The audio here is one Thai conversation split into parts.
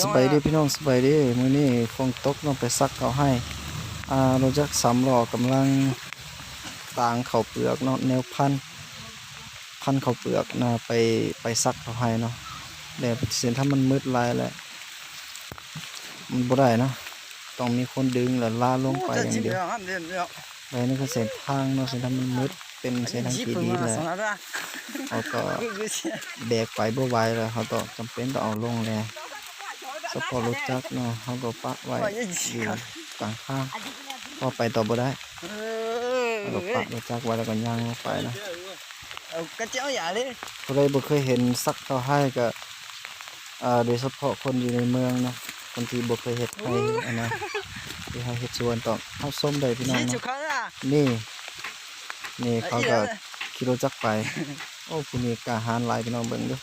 สบายดีพี่น้องสบายดีมื้อนี้ฝนตกน้องไปซักเขาให้อ่ารถจักรสามล้อกำลังต่างข้าวเปลือกเนาะแนวพันธุ์พันธุ์ข้าวเปลือกนะไปไปซักเขาให้เนาะแต่เส้นถ้ามันมืดหลายแล้วมันบ่ได้เนาะต้องมีคนดึงแล้วลาลงไปอย่างเดียวไปนี่คือเส้นทางเนาะเส้นทางมันมืดเป็นเส้นทางที่ดีแหละเขาก็แบกไปบ่ไหวแล้วเขาต้องจำเป็นต้องเอาลงแล้ว สปอร์ตรถจักรเนาะเขาก็ปะไว้อยู่กลางข้างพอไปต่อบ่ได้เขาก็ปะรถจักรไว้แล้วก็ย่างลงไปนะ cái chéo giả đi ผู้ใดบ่เคยเห็นซักเขาให้ก็อ่าโดยเฉพาะคนอยู่ในเมืองเนาะคนที่บ่เคยเฮ็ดไห้อันนะที่ให้เฮ็ดสวนต้องเฮาส้มได้พี่น้อง chỉ chịu เนาะ khó ra นี่ นี่เขา Ấy ก็ là- ขี่รถจักรไป โอ้ผู้นี้กล้าหาญหลายพี่น้องเบิ่งเด้อ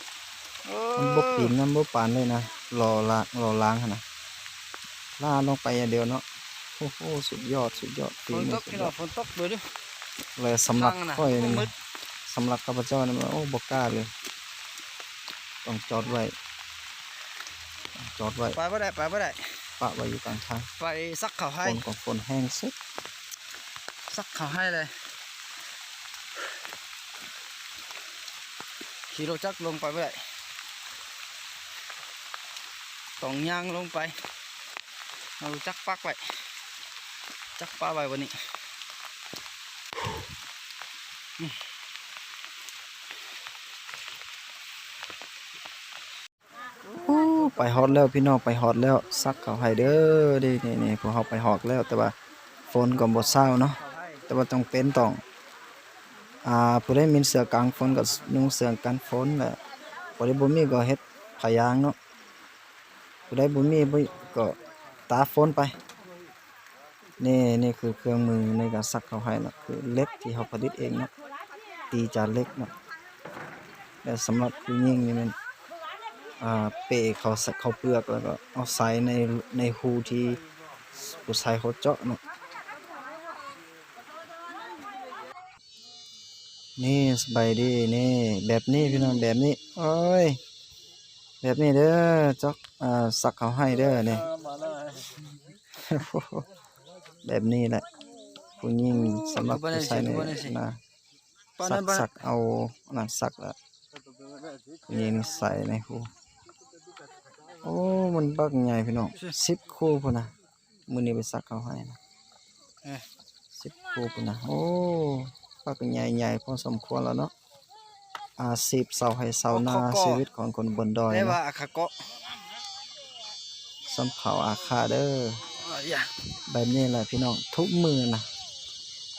มันบกปีนมันบกปานเลยนะ รอล้างรอล้างหั่นนะล่าลงไปอย่างเดียวเนาะโอ้โหสุดยอดสุดยอดปี phun นี้ tốc สุด cái ยอ nào ด phun tốc rồi đi เลยสำหรับ Phăng nè, ค่อย không นี่ mứt สำหรับข้าพเจ้านี่มันโอ้บกล้าเลยต้องจอดไว้ต้องจอดไว้ phải vào đây phải vào đây ปะไว้อยู่กลางทาง phải sắc khảo ฝ hay นของฝนแห้งสุด sắc khảo hay này khi đồ chắc lông phải vào đây còn nhang lông phải nó chắc phát vậy chắc ba bài วันนี้โอ้ไปฮอดแล้วพี่น้องไปฮอดแล้วซักเขาให้เด้อเด้นี่นี่พวกเขาไปฮอดแล้วแต่ว่าฝนก็บ่เศร้าเนาะแต่ว่าต้องเป็นต้องอ่าผู้ใดมีเสื้อกลางฝนก็นุ่งเสื้อกันฝนแหละผู้ใดบ่มีก็เฮ็ดผ้ายางเนาะ ผู้ใดบ่มีบ่ก็ตากฝนไปนี่นี่คือเครื่องมือในการซักเขาให้นะคือเล็กที่เขาผลิตเองนะตีจากเล็กเนาะแต่สำหรับผู้หญิงนี่มันอ่าเปะเขาเขาเปลือกแล้วก็เอาใส่ในในหูที่ผู้ชายเขาเจาะเนาะนี่สบายดีนี่แบบนี้พี่น้องแบบนี้โอ้ย แบบนี้เด้อจอกอ่าสักเขาให้เด้อนี่แบบนี้แหละผู้หญิงสำหรับผู้ชายนี่นะสักสักเอานั่นสักละผู้หญิงใส่ในหูโอ้มันบักใหญ่พี่น้องสิบคู่พุ่นนะมื้อนี้ไปสักเขาให้นะเอ๊ะสิบคู่พุ่นนะโอ้บักใหญ่ๆพอสมควรแล้วเนาะ อาชีพเสาให้เสาหน้าชีวิตของคนบนดอย đây เนาะ là khả có สำเผาอาคาเด้อ à, dạ แบบนี้แหละพี่น้องทุกมือนะ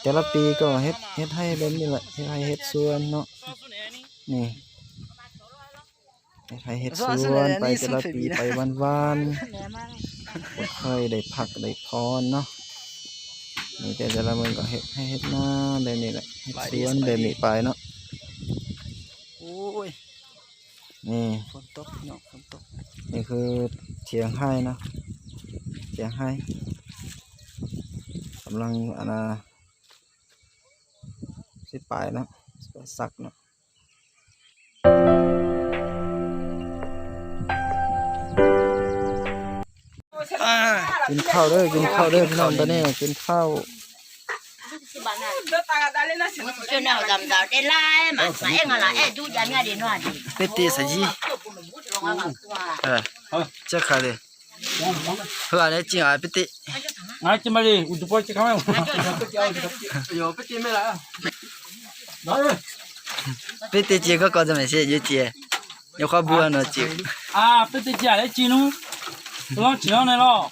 แต่ละปีก็เฮ็ดเฮ็ดให้แบบนี้แหละเฮ็ดให้เฮ็ดสวนเนาะนี่เฮ็ดให้เฮ็ดสวนไปแต่ละปีไปวันๆบ่ค่อยได้พักได้พรเนาะนี่แต่แต่ละมื้อก็เฮ็ดให้เฮ็ดนาแบบนี้แหละเฮ็ดสวนแบบนี้ไปเนาะ นี่ phun tốc nó phun tốc นี่คือเถียงให้นะเถียงให้กำลังอันนะสิไปนะสิไปสักเนาะ à กินข้าวเด้อกินข้าวเด้อพี่น้องตอนนี้กินข้าว 不打打嘞那什么？就那老三打的来嘛？来个来，拄家咩的那的？菩提树子。啊，好，这开了。后来进来菩提。我进来，我拄块进来。哟，菩提？姐，哥刚才没事，姐，啊，喏，姐。啊，菩提姐来接侬。上来了。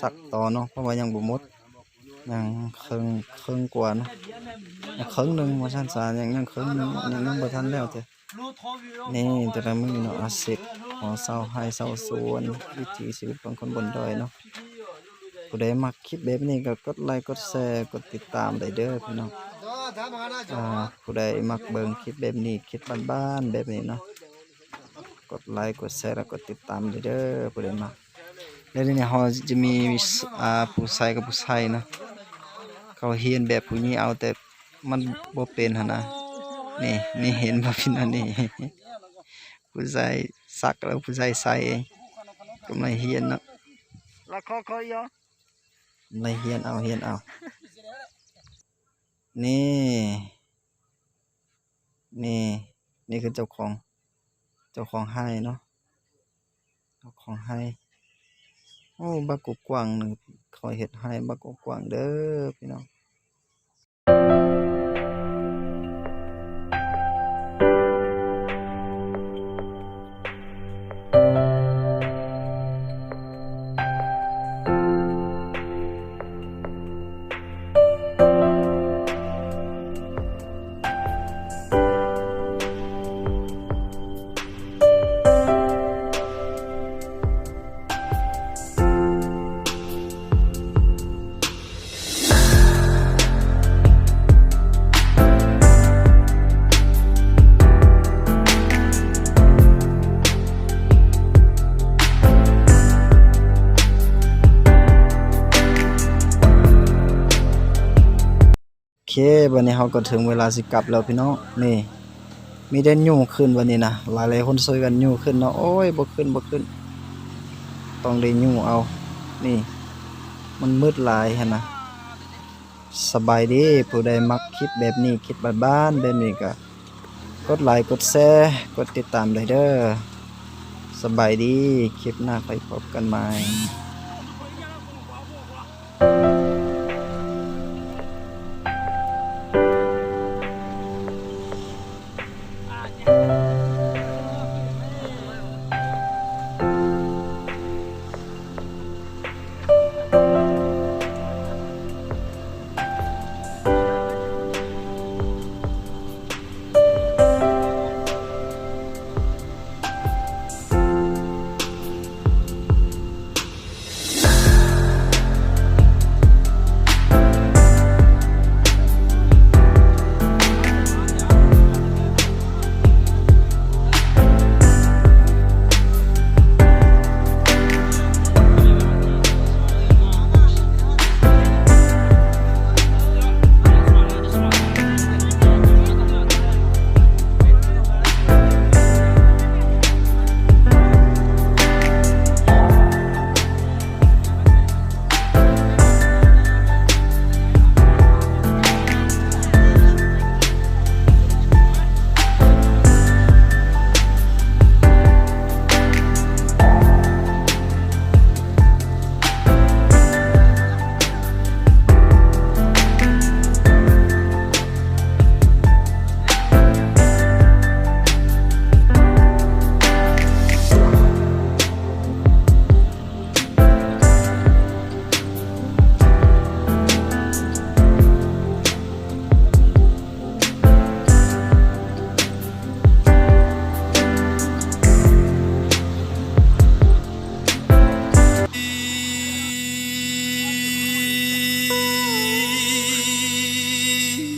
สักต่อเนาะเพราะว่ายังบ่หมดยังครึ่งครึ่งกว่านะครึ่งหนึ่งว่าซั่นซะยังยังครึ่งหนึงยังยังบ่ทันแล้วแต่นี่จะได้ไม่มีเนาะอาศิษย์หอเศร้าให้เศร้าสวนวิถีชีวิตของคนบนดอยเนาะผู้ใดมักคลิปแบบนี้ก็กดไลค์กดแชร์กดติดตามได้เด้อพี่น้องอ่าผู้ใดมักเบิ่งคลิปแบบนี้คลิปบ้านๆแบบนี้เนาะกดไลค์กดแชร์แล้วกดติดตามได้เด้อผู้ใดมัก แล้วทีนี้เราจะมีอ่าผู้ชายกับผู้ชายเนาะเขาเฮียนแบบผู้หญิงเอาแต่มันบ่เป็นหั่นนะนี่นี่เห็นป่ะพี่น้องนี่ผู้ชายสักแล้วผู้ชายใส่เองก็ไม่เฮียนเนาะละคอคอยยอไม่เฮียนเอาเฮียนเอานี่นี่นี่คือเจ้าของ เจ้าของให้เนาะเจ้าของให้ โอ้บักกกวางหนึ่งคอยเห็ดให้บักกกวางเด้อพี่น้อง ควันนี้เราก็ถึงเวลาสิกลับแล้วพี่น้องนี่ มีได้ยู่ขึ้นวันนี้นะหลายหลายคนช่วยกันยู่ขึ้นเนาะโอ้ยบ่ขึ้นบ่ขึ้น ต้องได้ยู่เอา นี่ มันมืดหลายหั่นนะสบายดีผู้ใดมักคลิปแบบนี้คลิปบ้านๆแบบนี้ก็กดไลค์กดแชร์กดติดตามได้เด้อสบายดีคลิปหน้าไปพบกันใหม่